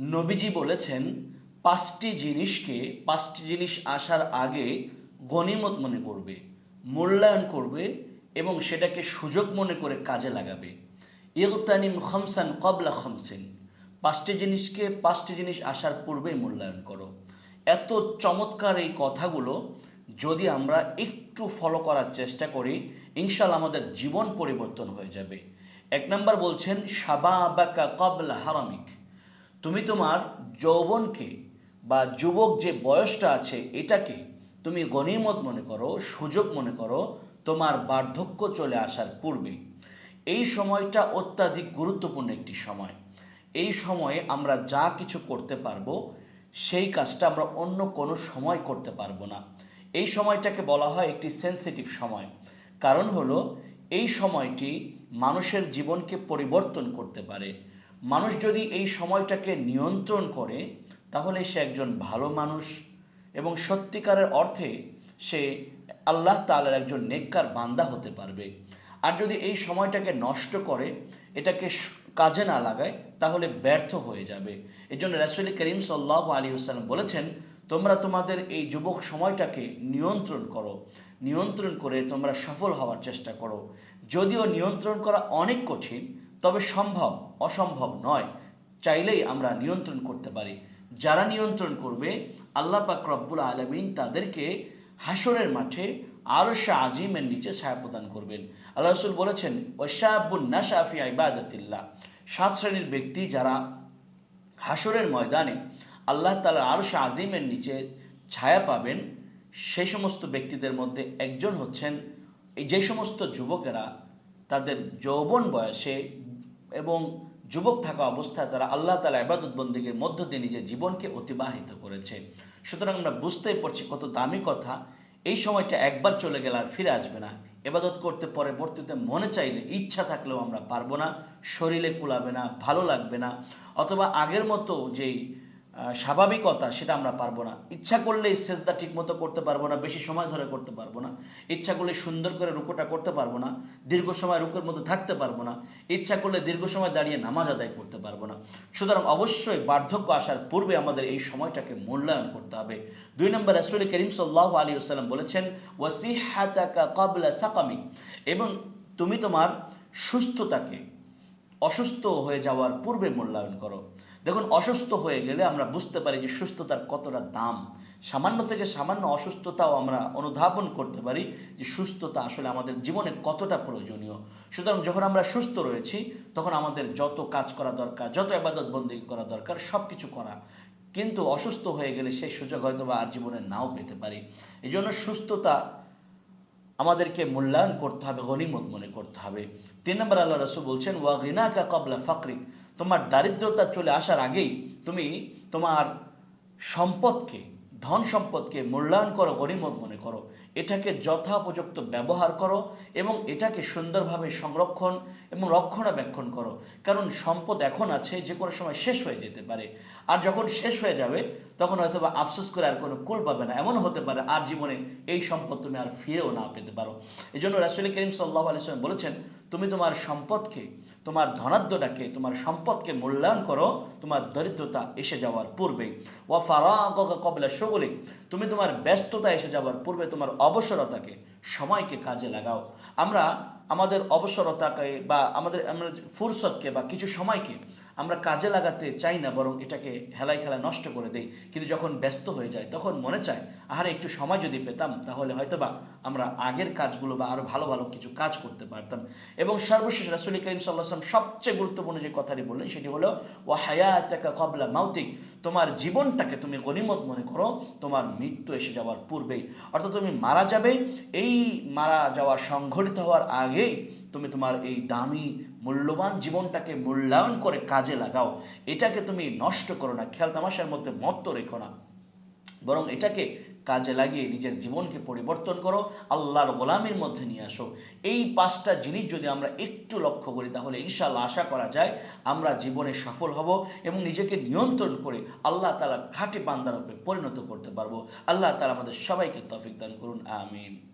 নবীজি বলেছেন, পাঁচটি জিনিসকে, পাঁচটি জিনিস আসার আগে গণিমত মনে করবে, মূল্যায়ন করবে এবং সেটাকে সুযোগ মনে করে কাজে লাগাবে। ইগতানিম খমসান কবলা খমসিন। পাঁচটি জিনিসকে, পাঁচটি জিনিস আসার পূর্বেই মূল্যায়ন করো। এত চমৎকার এই কথাগুলো যদি আমরা একটু ফলো করার চেষ্টা করি ইনশাল্লাহ আমাদের জীবন পরিবর্তন হয়ে যাবে। এক নম্বর বলছেন সাবা আবাকা কবলা হারামিক। তুমি তোমার যৌবনকে বা যুবক যে বয়সটা আছে এটাকে তুমি গণিমত মনে করো, সুযোগ মনে করো, তোমার বার্ধক্য চলে আসার পূর্বে। এই সময়টা অত্যাধিক গুরুত্বপূর্ণ একটি সময়। এই সময়ে আমরা যা কিছু করতে পারব, সেই কাজটা আমরা অন্য কোনো সময় করতে পারব না। এই সময়টাকে বলা হয় একটি সেন্সিটিভ সময়। কারণ হলো, এই সময়টি মানুষের জীবনকে পরিবর্তন করতে পারে। মানুষ যদি এই সময়টাকে নিয়ন্ত্রণ করে, তাহলে সে একজন ভালো মানুষ এবং সত্যিকারের অর্থে সে আল্লাহ তাআলার একজন নেককার বান্দা হতে পারবে। আর যদি এই সময়টাকে নষ্ট করে, এটাকে কাজে না লাগায়, তাহলে ব্যর্থ হয়ে যাবে। এই জন্য রাসুল করিম সাল্লাহ আলী সাল্লাম বলেছেন, তোমরা তোমাদের এই যুবক সময়টাকে নিয়ন্ত্রণ করো। নিয়ন্ত্রণ করে তোমরা সফল হওয়ার চেষ্টা করো। যদিও নিয়ন্ত্রণ করা অনেক কঠিন তবে সম্ভব, অসম্ভব নয়। চাইলেই আমরা নিয়ন্ত্রণ করতে পারি। যারা নিয়ন্ত্রণ করবে, আল্লাহ পাক রব্বুল আলমিন তাদেরকে হাসরের মাঠে আরও আজিমের নিচে ছায়া প্রদান করবেন। আল্লাহ রসুল বলেছেন, ওয়াশাবুন নাশাফি ইবাদতিল্লাহ। সাত শ্রেণির ব্যক্তি যারা হাসরের ময়দানে আল্লাহ তালার আরও আজিমের নিচে ছায়া পাবেন, সেই সমস্ত ব্যক্তিদের মধ্যে একজন হচ্ছেন, এই যে সমস্ত যুবকেরা তাদের যৌবন বয়সে এবং যুবক থাকা অবস্থায় তারা আল্লাহ তালা ইবাদত বন্দীগের মধ্য দিয়ে নিজের জীবনকে অতিবাহিত করেছে। সুতরাং আমরা বুঝতেই পারছি কত দামি কথা। এই সময়টা একবার চলে গেলে আর ফিরে আসবে না। এবাদত করতে পরবর্তীতে মনে চাইলে ইচ্ছা থাকলেও আমরা পারব না, শরীরে কুলাবে না, ভালো লাগবে না, অথবা আগের মতো যেই স্বাভাবিকতা, সেটা আমরা পারব না। ইচ্ছা করলেই সেজদা ঠিক মতো করতে পারব না, বেশি সময় ধরে করতে পারব না। ইচ্ছা করলে সুন্দর করে রুকোটা করতে পারব না, দীর্ঘ সময় রুকের মতো থাকতে পারব না। ইচ্ছা করলে দীর্ঘ সময় দাঁড়িয়ে নামাজ আদায় করতে পারব না। সুতরাং অবশ্যই বার্ধক্য আসার পূর্বে আমাদের এই সময়টাকে মূল্যায়ন করতে হবে। দুই নম্বর রাসূল করিম সাল্লাহ আলী সাল্লাম বলেছেন ওয়াসি ওয়াসিহাতাকা কাবলা সাকামি এবং তুমি তোমার সুস্থতাকে অসুস্থ হয়ে যাওয়ার পূর্বে মূল্যায়ন করো। দেখুন, অসুস্থ হয়ে গেলে আমরা বুঝতে পারি যে সুস্থতার কতটা দাম। সামান্য থেকে সামান্য অসুস্থতাও আমরা অনুধাবন করতে পারি যে সুস্থতা আসলে আমাদের জীবনে কতটা প্রয়োজনীয়। সুতরাং যখন আমরা সুস্থ রয়েছি, তখন আমাদের যত কাজ করা দরকার, যত আবাদত বন্দী করা দরকার সব কিছু করা। কিন্তু অসুস্থ হয়ে গেলে সেই সুযোগ হয়তো বা আর জীবনে নাও পেতে পারি। এই জন্য সুস্থতা আমাদেরকে মূল্যায়ন করতে হবে, গনিমত মনে করতে হবে। তিন নম্বর আল্লাহ রসুল বলছেন, ওয়া রিনাকা কবলা ফাকরি তোমার দারিদ্রতা চলে আসার আগেই তুমি তোমার সম্পদকে, ধন সম্পদকে মূল্যায়ন করো গনিমত মনে করো। এটাকে যথাপযুক্ত ব্যবহার করো এবং এটাকে সুন্দরভাবে সংরক্ষণ এবং রক্ষণাবেক্ষণ করো। কারণ সম্পদ এখন আছে, যে কোনো সময় শেষ হয়ে যেতে পারে। আর যখন শেষ হয়ে যাবে, তখন হয়তো বা আফসোস করে আর কোনো কুল পাবে না। এমন হতে পারে, আর জীবনে এই সম্পদ তুমি আর ফিরেও না পেতে পারো। এই জন্য রাসুল করিম সাল্লাহ আলিয়াল্লাম বলেছেন তুমি তোমার সম্পদকে, তোমার ধনাদ্যটাকে তোমার সম্পদকে মূল্যায়ন করো, তোমার দরিদ্রতা এসে যাওয়ার পূর্বে। ও ফারা কবলা সগুলি তুমি তোমার ব্যস্ততা এসে যাওয়ার পূর্বে তোমার অবসরতাকে, সময়কে কাজে লাগাও। আমরা আমাদের অবসরতাকে বা আমাদের ফুরসতকে বা কিছু সময়কে আমরা কাজে লাগাতে চাই না, বরং এটাকে হেলাই খেলায় নষ্ট করে দেই। কিন্তু যখন ব্যস্ত হয়ে যায়, তখন মনে চায়, আহারে, একটু সময় যদি পেতাম, তাহলে হয়তোবা আমরা আগের কাজগুলো বা আরও ভালো ভালো কিছু কাজ করতে পারতাম। এবং সর্বশেষ রাসুল করিম সাল্লাহ আসলাম সবচেয়ে গুরুত্বপূর্ণ যে কথাটি বললেন, সেটি হলো ও হায়াতাকা কবলা মাউতিক, তোমার জীবনটাকে তুমি গনিমত মনে করো, তোমার মৃত্যু এসে যাওয়ার পূর্বেই। অর্থাৎ তুমি মারা যাবে, এই মারা যাওয়া সংঘটিত হওয়ার আগেই তুমি তোমার এই দামি, মূল্যবান জীবনটাকে মূল্যায়ন করে কাজে লাগাও। এটাকে তুমি নষ্ট করো না, খেয়াল তামাশার মধ্যে মত্ত রেখো না। বরং এটাকে কাজে লাগিয়ে নিজের জীবনকে পরিবর্তন করো আল্লাহর গোলামের মধ্যে নিয়ে আসো। এই পাঁচটা জিনিস যদি আমরা একটু লক্ষ্য করি, তাহলে ইনশাল্লাহ আশা করা যায় আমরা জীবনে সফল হব এবং নিজেকে নিয়ন্ত্রণ করে আল্লাহ তালা খাঁটি বান্দার রূপে পরিণত করতে পারব। আল্লাহ তালা আমাদের সবাইকে তফিক দান করুন, আমিন।